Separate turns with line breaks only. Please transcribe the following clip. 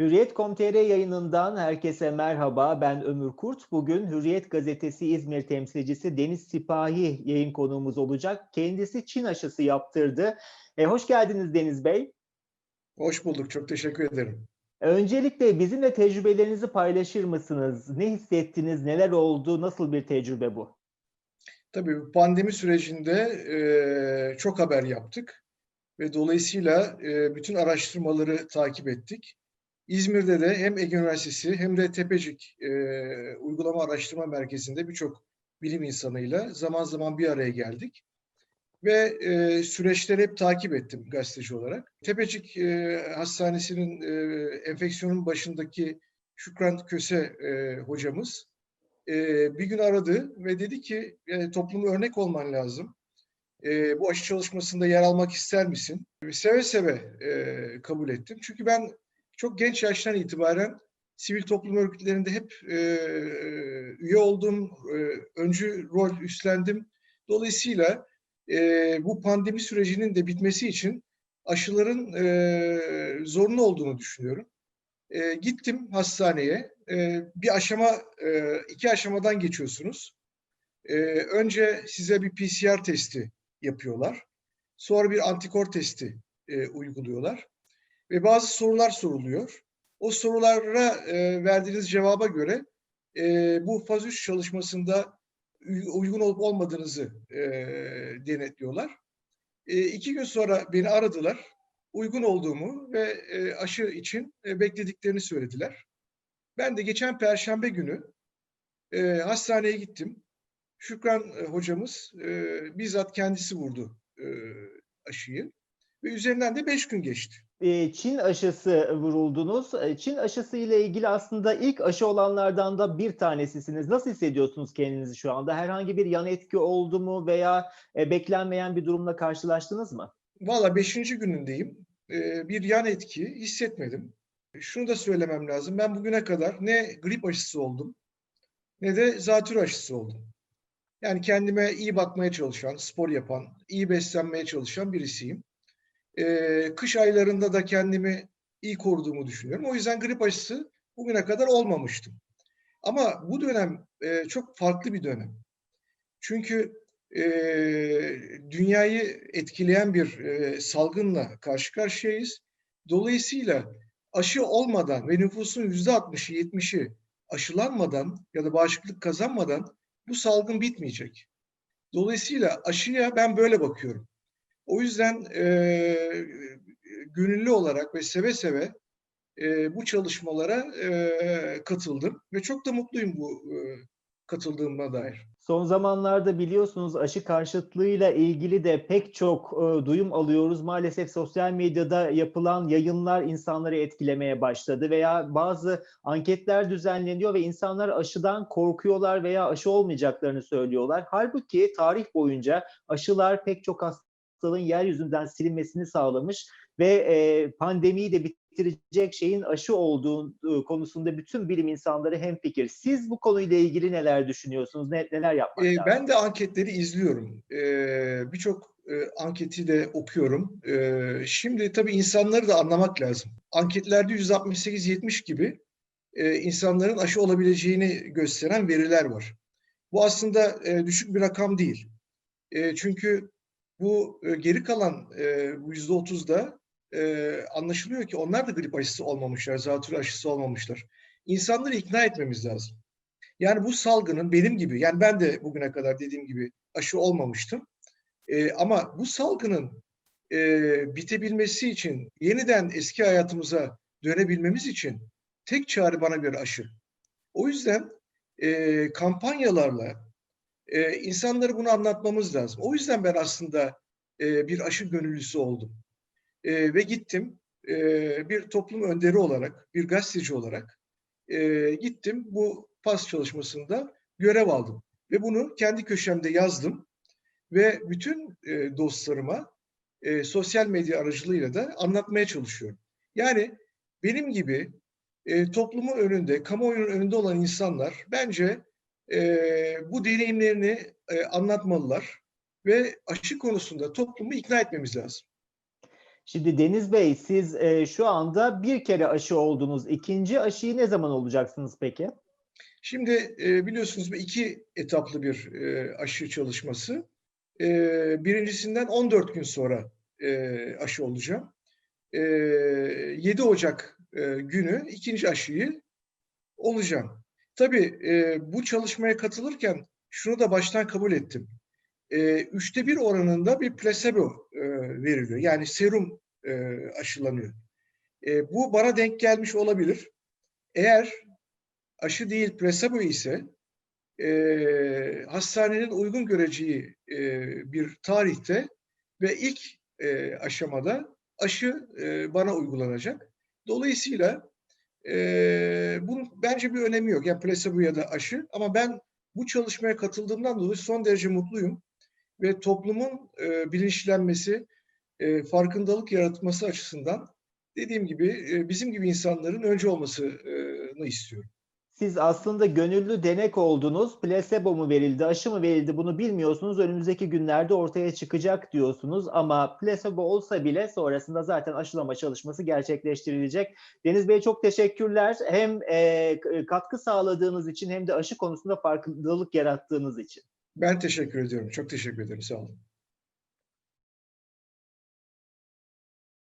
Hürriyet.com.tr yayınından herkese merhaba. Ben Ömür Kurt. Bugün Hürriyet Gazetesi İzmir temsilcisi Deniz Sipahi yayın konuğumuz olacak. Kendisi Çin aşısı yaptırdı. E, hoş geldiniz Deniz Bey.
Hoş bulduk. Çok teşekkür ederim.
Öncelikle bizimle tecrübelerinizi paylaşır mısınız? Ne hissettiniz? Neler oldu? Nasıl bir tecrübe bu?
Tabii pandemi sürecinde e, çok haber yaptık ve dolayısıyla e, bütün araştırmaları takip ettik. İzmir'de de hem Ege Üniversitesi hem de Tepecik e, Uygulama Araştırma Merkezi'nde birçok bilim insanıyla zaman zaman bir araya geldik. Ve e, süreçleri hep takip ettim gazeteci olarak. Tepecik e, Hastanesi'nin e, enfeksiyonun başındaki Şükran Köse e, hocamız e, bir gün aradı ve dedi ki e, topluma örnek olman lazım. E, bu aşı çalışmasında yer almak ister misin? Seve seve e, kabul ettim. Çünkü ben çok genç yaştan itibaren sivil toplum örgütlerinde hep e, üye oldum, e, öncü rol üstlendim. Dolayısıyla e, bu pandemi sürecinin de bitmesi için aşıların e, zorunlu olduğunu düşünüyorum. E, gittim hastaneye. E, bir aşama, e, iki aşamadan geçiyorsunuz. E, önce size bir PCR testi yapıyorlar. Sonra bir antikor testi e, uyguluyorlar ve bazı sorular soruluyor. O sorulara e, verdiğiniz cevaba göre e, bu faz 3 çalışmasında uygun olup olmadığınızı e, denetliyorlar. E, iki gün sonra beni aradılar. Uygun olduğumu ve e, aşı için e, beklediklerini söylediler. Ben de geçen Perşembe günü e, hastaneye gittim. Şükran e, hocamız e, bizzat kendisi vurdu e, aşıyı ve üzerinden de beş gün geçti.
Çin aşısı vuruldunuz. Çin aşısı ile ilgili aslında ilk aşı olanlardan da bir tanesisiniz. Nasıl hissediyorsunuz kendinizi şu anda? Herhangi bir yan etki oldu mu veya beklenmeyen bir durumla karşılaştınız mı?
Valla beşinci günündeyim. Bir yan etki hissetmedim. Şunu da söylemem lazım. Ben bugüne kadar ne grip aşısı oldum ne de zatürre aşısı oldum. Yani kendime iyi bakmaya çalışan, spor yapan, iyi beslenmeye çalışan birisiyim e, kış aylarında da kendimi iyi koruduğumu düşünüyorum. O yüzden grip aşısı bugüne kadar olmamıştım. Ama bu dönem e, çok farklı bir dönem. Çünkü e, dünyayı etkileyen bir e, salgınla karşı karşıyayız. Dolayısıyla aşı olmadan ve nüfusun yüzde 60'ı 70'i aşılanmadan ya da bağışıklık kazanmadan bu salgın bitmeyecek. Dolayısıyla aşıya ben böyle bakıyorum. O yüzden e, gönüllü olarak ve seve seve e, bu çalışmalara e, katıldım ve çok da mutluyum bu e, katıldığıma dair.
Son zamanlarda biliyorsunuz aşı karşıtlığıyla ilgili de pek çok e, duyum alıyoruz. Maalesef sosyal medyada yapılan yayınlar insanları etkilemeye başladı veya bazı anketler düzenleniyor ve insanlar aşıdan korkuyorlar veya aşı olmayacaklarını söylüyorlar. Halbuki tarih boyunca aşılar pek çok hasta hastalığın yeryüzünden silinmesini sağlamış ve e, pandemiyi de bitirecek şeyin aşı olduğu e, konusunda bütün bilim insanları hemfikir. Siz bu konuyla ilgili neler düşünüyorsunuz? Ne, neler yapmak
e,
lazım?
Ben de anketleri izliyorum. E, Birçok e, anketi de okuyorum. E, şimdi tabii insanları da anlamak lazım. Anketlerde 168-70 gibi e, insanların aşı olabileceğini gösteren veriler var. Bu aslında e, düşük bir rakam değil. E, çünkü bu e, geri kalan e, yüzde otuzda e, anlaşılıyor ki onlar da grip aşısı olmamışlar, zatürre aşısı olmamışlar. İnsanları ikna etmemiz lazım. Yani bu salgının benim gibi, yani ben de bugüne kadar dediğim gibi aşı olmamıştım. E, ama bu salgının e, bitebilmesi için, yeniden eski hayatımıza dönebilmemiz için tek çare bana göre aşı. O yüzden e, kampanyalarla, e, insanlara bunu anlatmamız lazım. O yüzden ben aslında e, bir aşı gönüllüsü oldum. E, ve gittim e, bir toplum önderi olarak, bir gazeteci olarak e, gittim bu PAS çalışmasında görev aldım. Ve bunu kendi köşemde yazdım ve bütün e, dostlarıma e, sosyal medya aracılığıyla da anlatmaya çalışıyorum. Yani benim gibi e, toplumun önünde, kamuoyunun önünde olan insanlar bence e, bu deneyimlerini e, anlatmalılar ve aşı konusunda toplumu ikna etmemiz lazım.
Şimdi Deniz Bey siz e, şu anda bir kere aşı oldunuz. İkinci aşıyı ne zaman olacaksınız peki?
Şimdi e, biliyorsunuz iki etaplı bir e, aşı çalışması. E, birincisinden 14 gün sonra e, aşı olacağım. E, 7 Ocak e, günü ikinci aşıyı olacağım. Tabii e, bu çalışmaya katılırken şunu da baştan kabul ettim. E, üçte bir oranında bir plasebo e, veriliyor. Yani serum e, aşılanıyor. E, bu bana denk gelmiş olabilir. Eğer aşı değil plasebo ise e, hastanenin uygun göreceği e, bir tarihte ve ilk e, aşamada aşı e, bana uygulanacak. Dolayısıyla e, bunun bence bir önemi yok. Yani plasebo ya da aşı ama ben bu çalışmaya katıldığımdan dolayı son derece mutluyum ve toplumun e, bilinçlenmesi, e, farkındalık yaratması açısından dediğim gibi e, bizim gibi insanların önce olmasını istiyorum.
Siz aslında gönüllü denek oldunuz. Plasebo mu verildi, aşı mı verildi bunu bilmiyorsunuz. Önümüzdeki günlerde ortaya çıkacak diyorsunuz. Ama plasebo olsa bile sonrasında zaten aşılama çalışması gerçekleştirilecek. Deniz Bey çok teşekkürler. Hem e, katkı sağladığınız için hem de aşı konusunda farkındalık yarattığınız için.
Ben teşekkür ediyorum. Çok teşekkür ederim. Sağ olun.